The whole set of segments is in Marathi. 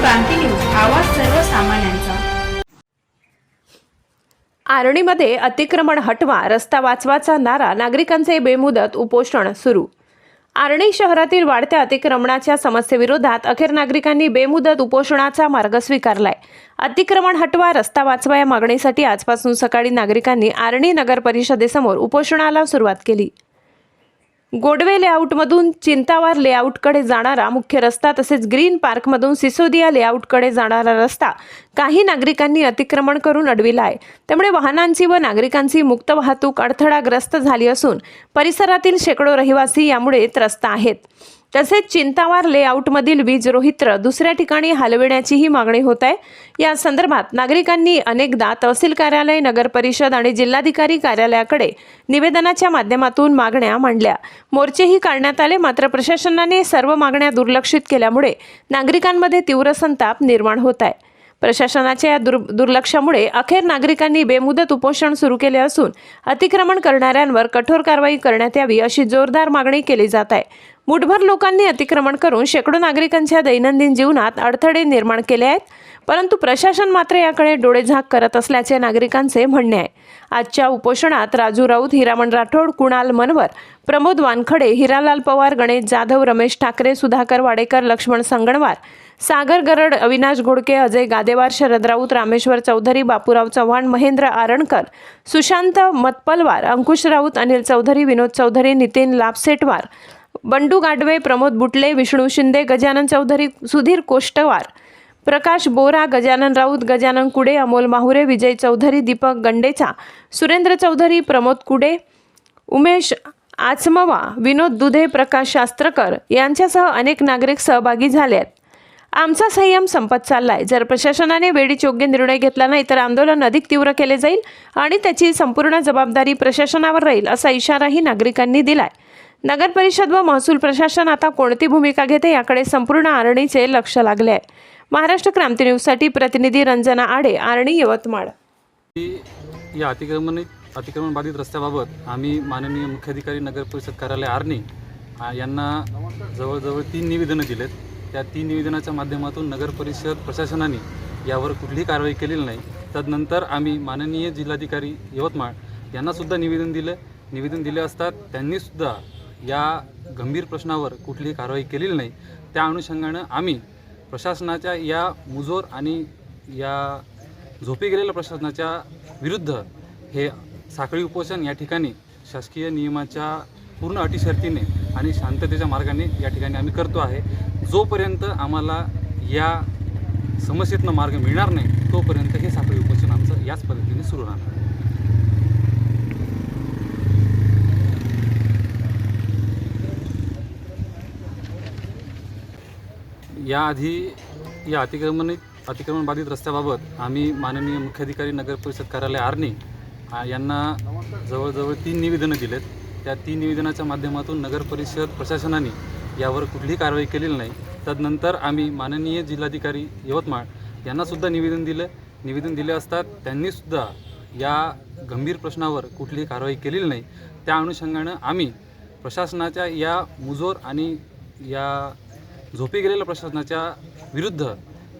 क्रांती न्यूज आवाज सर्वसामान्यांचा. आर्णीमध्ये अतिक्रमण हटवा रस्ता वाचवाचा नारा नागरिकांचे बेमुदत उपोषण सुरू. आर्णी शहरातील वाढत्या अतिक्रमणाच्या समस्येविरोधात अखेर नागरिकांनी बेमुदत उपोषणाचा मार्ग स्वीकारलाय. अतिक्रमण हटवा रस्ता वाचवा या मागणीसाठी आजपासून सकाळी नागरिकांनी आर्णी नगर परिषदेसमोर उपोषणाला सुरुवात केली. गोडवे लेआउटमधून चिंतावार लेआउटकडे जाणारा मुख्य रस्ता तसेच ग्रीन पार्कमधून सिसोदिया लेआउटकडे जाणारा रस्ता काही नागरिकांनी अतिक्रमण करून अडविला आहे. त्यामुळे वाहनांची व नागरिकांची मुक्त वाहतूक अडथळाग्रस्त झाली असून परिसरातील शेकडो रहिवासी यामुळे त्रस्त आहेत. तसेच चिंतावार लेआउटमधील वीज रोहित्र दुसऱ्या ठिकाणी हलविण्याचीही मागणी होत आहे. या संदर्भात नागरिकांनी अनेकदा तहसील कार्यालय नगर परिषद आणि जिल्हाधिकारी कार्यालयाकडे निवेदनाच्या माध्यमातून मागण्या मांडल्या. मोर्चेही काढण्यात आले मात्र प्रशासनाने सर्व मागण्या दुर्लक्षित केल्यामुळे नागरिकांमध्ये तीव्र संताप निर्माण होत आहे. प्रशासनाच्या या दुर् दुर्लक्षामुळे अखेर नागरिकांनी बेमुदत उपोषण सुरू केले असून अतिक्रमण करणाऱ्यांवर कठोर कारवाई करण्यात यावी अशी जोरदार मागणी केली जात आहे. मुठभर लोकांनी अतिक्रमण करून शेकडो नागरिकांच्या दैनंदिन जीवनात अडथळे निर्माण केले आहेत. परंतु प्रशासन मात्र याकडे डोळेझाक करत असल्याचे नागरिकांचे म्हणणे आहे. आजच्या उपोषणात राजू राऊत हिरामण राठोड कुणाल मनवर प्रमोद वानखडे हिरालाल पवार गणेश जाधव रमेश ठाकरे सुधाकर वाडेकर लक्ष्मण संगणवार सागर गरड अविनाश घोडके अजय गादेवार शरद राऊत रामेश्वर चौधरी बापूराव चव्हाण महेंद्र आरणकर सुशांत मतपलवार अंकुश राऊत अनिल चौधरी विनोद चौधरी नितीन लापसेटवार बंडू गाडवे प्रमोद बुटले विष्णू शिंदे गजानन चौधरी सुधीर कोष्टवार प्रकाश बोरा गजानन राऊत गजानन कुडे अमोल माहुरे विजय चौधरी दीपक गंडेचा सुरेंद्र चौधरी प्रमोद कुडे उमेश आचमवा विनोद दुधे प्रकाश शास्त्रकर यांच्यासह अनेक नागरिक सहभागी झाले आहेत. आमचा संयम संपत चाललाय. जर प्रशासनाने वेळीच योग्य निर्णय घेतला नाही तर आंदोलन अधिक तीव्र केले जाईल आणि त्याची संपूर्ण जबाबदारी प्रशासनावर राहील असा इशाराही नागरिकांनी दिलाय. नगर परिषद व महसूल प्रशासन आता कोणती भूमिका घेते याकडे संपूर्ण आरणीचे लक्ष लागले आहे. महाराष्ट्र क्रांती न्यूजसाठी प्रतिनिधी रंजना आडे आर्णी यवतमाळ. या अतिक्रमण अतिक्रमण बाधित रस्त्याबाबत आम्ही माननीय मुख्याधिकारी नगर परिषद कार्यालय आर्णी यांना जवळजवळ तीन निवेदनं दिलेत. त्या तीन निवेदनाच्या माध्यमातून नगर परिषद प्रशासनाने यावर कुठलीही कारवाई केलेली नाही. तदनंतर आम्ही माननीय जिल्हाधिकारी यवतमाळ यांनासुद्धा निवेदन दिलं. निवेदन दिले असतात त्यांनीसुद्धा या गंभीर प्रश्नावर कुठलीही कारवाई केलेली नाही. त्या अनुषंगानं आम्ही प्रशासनाच्या या मुजोर आणि या झोपी गेलेल्या प्रशासनाच्या विरुद्ध हे साखळी उपोषण या ठिकाणी शासकीय नियमाच्या पूर्ण अटी शर्तीने आणि शांततेच्या मार्गाने या ठिकाणी आम्ही करतो आहे. जोपर्यंत आम्हाला या समस्येतनं मार्ग मिळणार नाही तोपर्यंत हे साखळी उपोषण आमचं याच पद्धतीने सुरू राहणार. याआधी या अतिक्रमणित अतिक्रमण बाधित रस्त्याबाबत आम्ही माननीय मुख्याधिकारी नगर परिषद कार्यालय आर्णी यांना जवळजवळ तीन निवेदनं दिलेत. त्या तीन निवेदनाच्या माध्यमातून नगर परिषद प्रशासनाने यावर कुठलीही कारवाई केलेली नाही. तदनंतर आम्ही माननीय जिल्हाधिकारी यवतमाळ यांनासुद्धा निवेदन दिलं. निवेदन दिले असतात त्यांनीसुद्धा या गंभीर प्रश्नावर कुठलीही कारवाई केलेली नाही. त्या अनुषंगानं आम्ही प्रशासनाच्या या मुजोर आणि या झोपी गेलेल्या प्रशासनाच्या विरुद्ध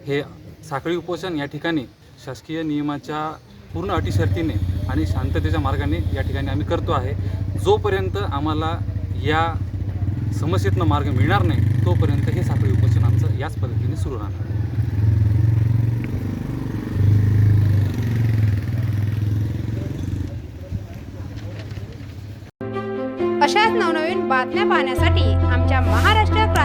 हे साखळी उपोषण या ठिकाणी शासकीय नियमाच्या पूर्ण अटी शर्तीने आणि शांततेच्या मार्गाने या ठिकाणी आम्ही करतो आहे. जोपर्यंत आम्हाला या समस्येतनं मार्ग मिळणार नाही तोपर्यंत हे साखळी उपोषण आमचं याच पद्धतीने सुरू राहणार. अशाच नवनवीन बातम्या पाहण्यासाठी आमच्या महाराष्ट्र